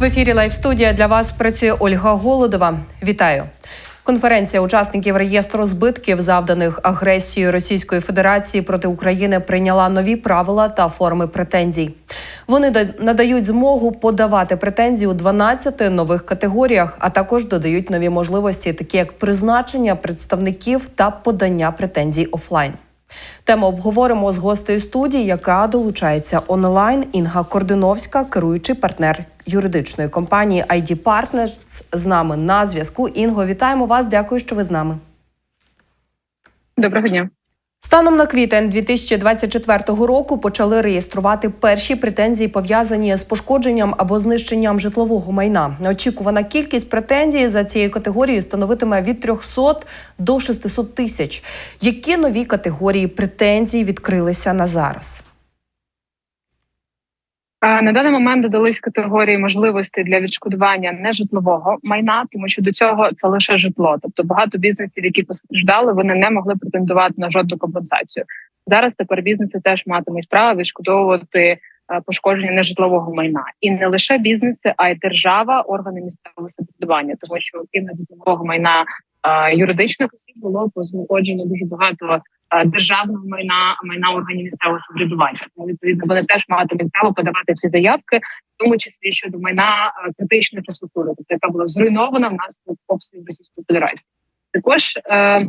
В ефірі Лайв студія для вас працює Ольга Голодова. Вітаю. Конференція учасників реєстру збитків, завданих агресією Російської Федерації проти України, прийняла нові правила та форми претензій. Вони надають змогу подавати претензії у 12 нових категоріях, а також додають нові можливості, такі як призначення представників та подання претензій офлайн. Тему обговоримо з гостею студії, яка долучається онлайн. Інга Кординовська, керуючий партнер юридичної компанії ID Partners, з нами на зв'язку. Інго, вітаємо вас. Дякую, що ви з нами. Доброго дня. Станом на квітень 2024 року почали реєструвати перші претензії, пов'язані з пошкодженням або знищенням житлового майна. Очікувана кількість претензій за цією категорією становитиме від 300 до 600 тисяч. Які нові категорії претензій відкрилися на зараз? На даний момент додались категорії можливостей для відшкодування нежитлового майна, тому що до цього це лише житло. Тобто багато бізнесів, які постраждали, вони не могли претендувати на жодну компенсацію. Зараз тепер бізнеси теж матимуть право відшкодовувати е, пошкодження нежитлового майна, і не лише бізнеси, а й держава, органи місцевого самоврядування, тому що окрім нежитлового майна юридичних осіб було познаходжено дуже багато державного майна, майна органів місцевого самоврядування. Тому відповідно вони теж матимуть право подавати ці заявки, в тому числі щодо майна критичної інфраструктури, тобто яка була зруйнована внаслідок обстрілів Російської Федерації. Також е,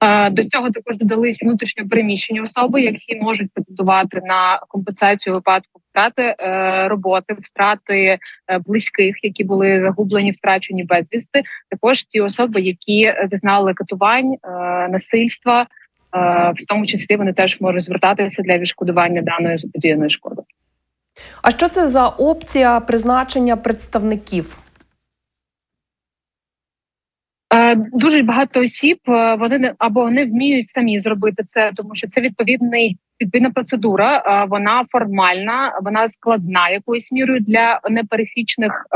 е, до цього також додались внутрішньо переміщені особи, які можуть претендувати на компенсацію випадку втрати е, роботи, втрати е, близьких, які були загублені, втрачені безвісти. Також ті особи, які зазнали катувань, е, насильства, в тому числі вони теж можуть звертатися для відшкодування даної заподіяної шкоди. А що це за опція призначення представників? Е, Дуже багато осіб е, вони не або не вміють самі зробити це, тому що це відповідний відповідна процедура. е, Вона формальна, вона складна якоюсь мірою для непересічних.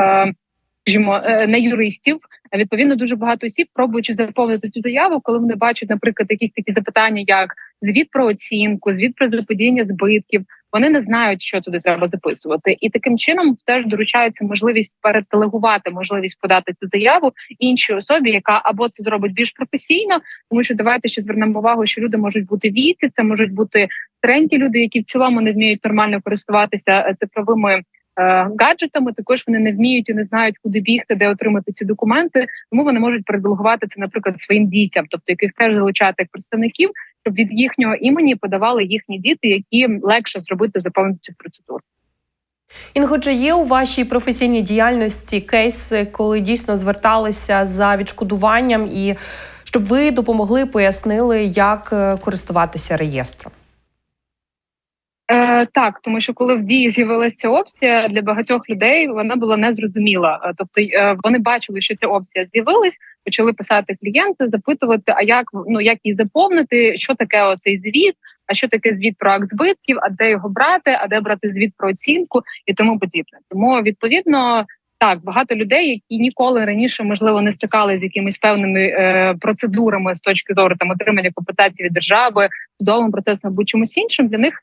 Скажімо, не юристів, відповідно, дуже багато осіб, пробуючи заповнити цю заяву, коли вони бачать, наприклад, якісь такі запитання, як звіт про оцінку, звіт про заподіяння збитків, вони не знають, що туди треба записувати, і таким чином теж доручається можливість перетелегувати можливість подати цю заяву іншій особі, яка або це зробить більш професійно, тому що давайте ще звернемо увагу, що люди можуть бути віці, це можуть бути старенькі люди, які в цілому не вміють нормально користуватися е, цифровими. Е, Гаджетами також вони не вміють і не знають, куди бігти, де отримати ці документи. Тому вони можуть переделегувати це, наприклад, своїм дітям, тобто яких теж залучати як представників, щоб від їхнього імені подавали їхні діти, які легше зробити заповнити цю процедуру. Інго, чи є у вашій професійній діяльності кейси, коли дійсно зверталися за відшкодуванням, і щоб ви допомогли, пояснили, як е, користуватися реєстром? Е, так, тому що коли в дії з'явилася опція для багатьох людей, вона була незрозуміла. Е, Тобто е, вони бачили, що ця опція з'явилась, почали писати клієнти, запитувати, а як ну як її заповнити, що таке оцей звіт, а що таке звіт про акт збитків, а де його брати, а де брати звіт про оцінку і тому подібне. Тому відповідно. Так, багато людей, які ніколи раніше можливо не стикали з якимись певними е, процедурами з точки зору там отримання компенсації від держави, судовим процесом або чимось іншим, для них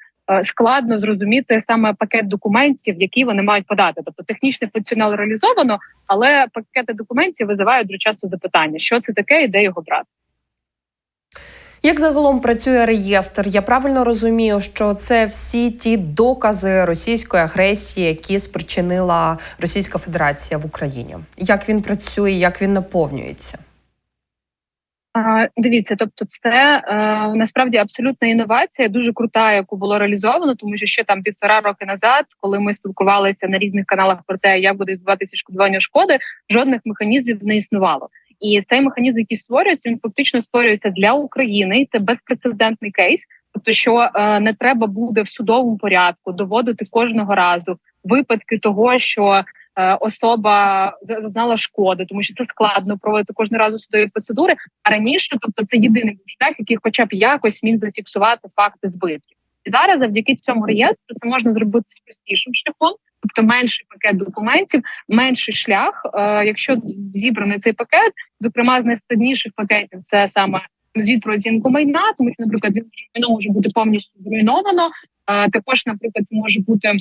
складно зрозуміти саме пакет документів, які вони мають подати. Тобто технічний функціонал реалізовано, але пакети документів визивають дуже часто запитання, що це таке і де його брати. Як загалом працює реєстр? Я правильно розумію, що це всі ті докази російської агресії, які спричинила Російська Федерація в Україні. Як він працює, як він наповнюється? Дивіться, тобто, це е, насправді абсолютна інновація, дуже крута, яку було реалізовано, тому що ще там півтора роки назад, коли ми спілкувалися на різних каналах про те, як буде відбуватися шкодування шкоди, жодних механізмів не існувало. І цей механізм, який створюється, він фактично створюється для України. Це безпрецедентний кейс. Тобто, що е, не треба буде в судовому порядку доводити кожного разу випадки того, що особа зазнала шкоди, тому що це складно проводити кожного разу судові процедури. А раніше, тобто, це єдиний шлях, який, хоча б якось міг зафіксувати факти збитків. І зараз, завдяки цьому реєстру, це можна зробити з простішим шляхом, тобто менший пакет документів, менший шлях. Е, якщо зібраний цей пакет, зокрема з найскладніших пакетів, це саме звіт про оцінку майна, тому що, наприклад, він майно може бути повністю зруйновано. Е, також, наприклад, це може бути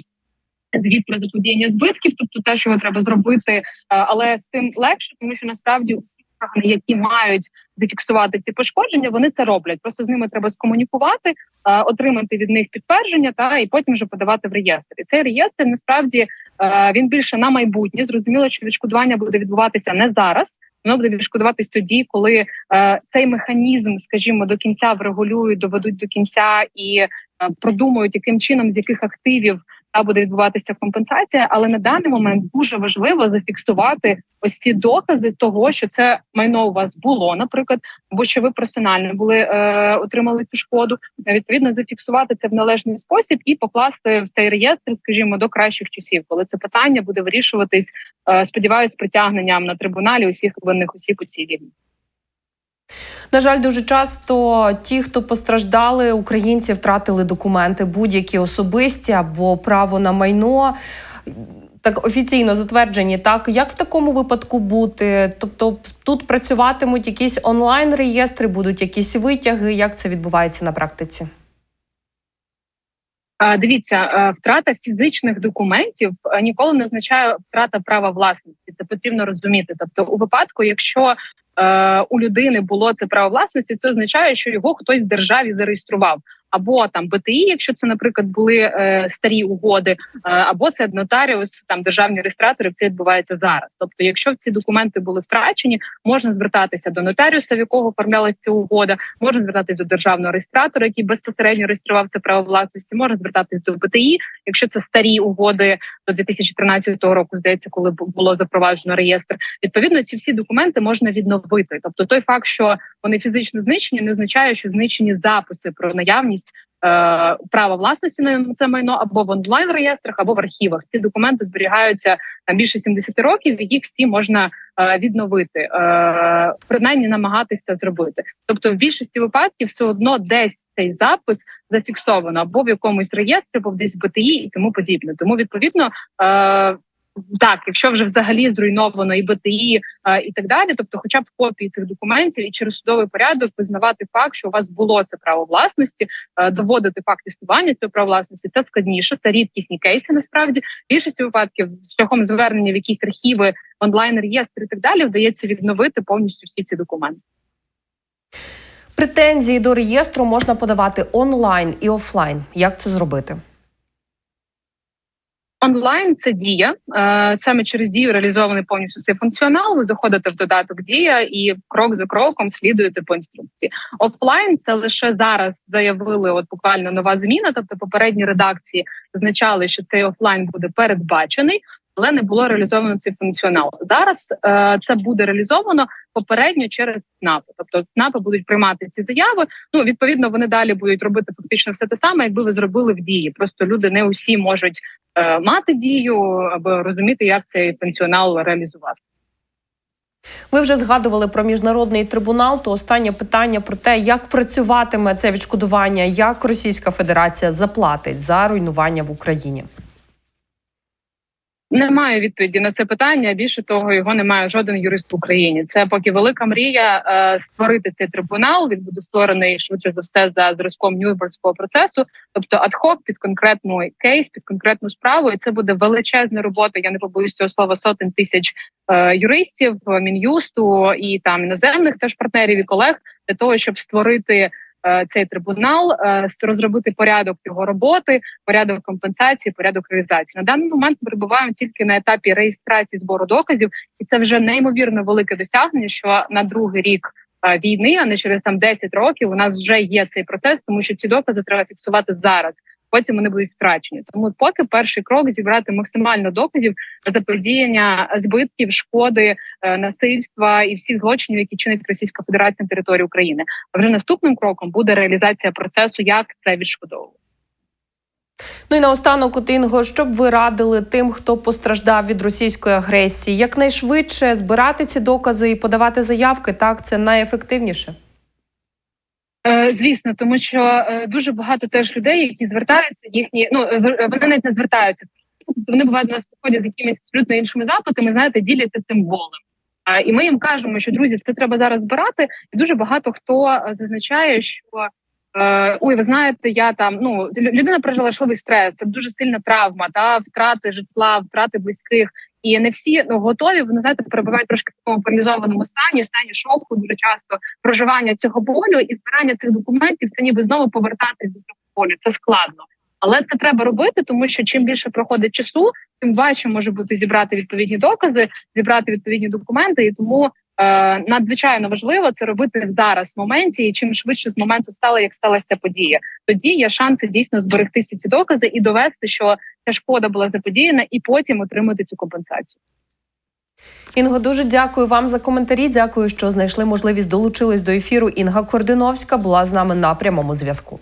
звіт про заподіяння збитків, тобто те, що його треба зробити, е, але з цим легше, тому що насправді усі органи, які мають зафіксувати ці пошкодження, вони це роблять. Просто з ними треба скомунікувати, е, отримати від них підтвердження, та і потім вже подавати в реєстр. І цей реєстр насправді е, він більше на майбутнє. Зрозуміло, що відшкодування буде відбуватися не зараз. Воно буде відшкодуватись тоді, коли е, цей механізм, скажімо, до кінця врегулюють, доведуть до кінця і е, продумають, яким чином з яких активів та буде відбуватися компенсація. Але на даний момент дуже важливо зафіксувати ось ці докази того, що це майно у вас було, наприклад, або що ви персонально були е, отримали цю шкоду. Відповідно, зафіксувати це в належний спосіб і покласти в цей реєстр, скажімо, до кращих часів, коли це питання буде вирішуватись. Е, сподіваюсь, з притягненням на трибуналі усіх винних осіб у цій війні. На жаль, дуже часто ті, хто постраждали, українці втратили документи, будь-які особисті або право на майно. Так офіційно затверджені, так як в такому випадку бути? Тобто тут працюватимуть якісь онлайн реєстри, будуть якісь витяги. Як це відбувається на практиці? Дивіться, е, втрата фізичних документів е, ніколи не означає втрата права власності. Це потрібно розуміти. Тобто, у випадку, якщо у людини було це право власності, це означає, що його хтось в державі зареєстрував. Або там БТІ, якщо це, наприклад, були е, старі угоди, е, або це нотаріус, там державні реєстратори. Це відбувається зараз. Тобто, якщо ці документи були втрачені, можна звертатися до нотаріуса, в якого оформлялася ця угода, можна звертатися до державного реєстратора, який безпосередньо реєстрував це право власності, можна звертатися до БТІ, якщо це старі угоди до 2013 року, здається, коли було запроваджено реєстр. Відповідно, ці всі документи можна відновити. Тобто, той факт, що вони фізично знищені, не означає, що знищені записи про наявність права власності на це майно або в онлайн реєстрах, або в архівах. Ці документи зберігаються там більше 70 років, їх всі можна е, відновити, е, принаймні намагатися зробити. Тобто, в більшості випадків все одно десь цей запис зафіксовано або в якомусь реєстрі, або десь в БТІ і тому подібне. Тому відповідно. Так, якщо вже взагалі зруйновано і БТІ е, і так далі, тобто, хоча б копії цих документів і через судовий порядок визнавати факт, що у вас було це право власності, е, доводити факт існування цього права власності, це складніше, це рідкісні кейси. Насправді більшості випадків шляхом звернення в якісь архіви, онлайн реєстри і так далі, вдається відновити повністю всі ці документи. Претензії до реєстру можна подавати онлайн і офлайн. Як це зробити? Онлайн це дія. Е, Саме через дію реалізований повністю цей функціонал. Ви заходите в додаток дія і крок за кроком слідуєте по інструкції. Офлайн це лише зараз заявили. От буквально нова зміна. Тобто, попередні редакції зазначали, що цей офлайн буде передбачений, але не було реалізовано цей функціонал. Зараз е, це буде реалізовано попередньо через ЦНАПи. Тобто ЦНАПи будуть приймати ці заяви. Ну відповідно, вони далі будуть робити фактично все те саме, якби ви зробили в дії. Просто люди не усі можуть е, мати дію або розуміти, як цей функціонал реалізувати. Ви вже згадували про міжнародний трибунал. То останнє питання про те, як працюватиме це відшкодування, як Російська Федерація заплатить за руйнування в Україні. Немає відповіді на це питання. Більше того, його немає жоден юрист в Україні. Це поки велика мрія е, створити цей трибунал. Він буде створений швидше за все за зразком Нюрнбергського процесу, тобто адхок під конкретну кейс, під конкретну справу. І це буде величезна робота. Я не побоюсь цього слова сотень тисяч е, юристів, мін'юсту і там іноземних теж партнерів і колег для того, щоб створити. Е, Цей трибунал е, розробити порядок його роботи, порядок компенсації, порядок реалізації. На даний момент ми перебуваємо тільки на етапі реєстрації збору доказів, і це вже неймовірно велике досягнення. Що на другий рік е, війни, а не через там 10 років, у нас вже є цей процес, тому що ці докази треба фіксувати зараз. Потім вони будуть втрачені. Тому поки перший крок зібрати максимально доказів заподіяння збитків, шкоди, е, насильства і всіх злочинів, які чинить Російська Федерація на території України. А вже наступним кроком буде реалізація процесу, як це відшкодовувати. Ну і наостанок, от, Інго, що б ви радили тим, хто постраждав від російської агресії, якнайшвидше збирати ці докази і подавати заявки. Так, це найефективніше. Е, Звісно, тому що е, дуже багато теж людей, які звертаються, їхні ну з- вони навіть не звертаються. Вони бувають до нас приходять з якимись абсолютно іншими запитами, знаєте, діляться цим болем. І ми їм кажемо, що друзі, це треба зараз збирати. І дуже багато хто е, зазначає, що Е, Ой, ви знаєте, я там ну лю- людина пережила жахливий стрес, це дуже сильна травма, та втрати житла, втрати близьких. І не всі ну готові. Вони знаєте, перебувають трошки в такому паралізованому стані, стані шоку, дуже часто проживання цього болю і збирання цих документів. Це ніби знову повертатись до цього болю. Це складно, але це треба робити, тому що чим більше проходить часу, тим важче може бути зібрати відповідні докази, зібрати відповідні документи. І тому надзвичайно важливо це робити зараз в моменті, і чим швидше з моменту стало, як сталася подія. Тоді є шанси дійсно зберегти ці докази і довести, що ця шкода була заподіяна, і потім отримати цю компенсацію. Інго, дуже дякую вам за коментарі. Дякую, що знайшли можливість долучились до ефіру. Інга Кординовська була з нами на прямому зв'язку.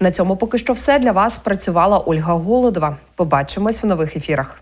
На цьому поки що все для вас працювала Ольга Голодова. Побачимось в нових ефірах.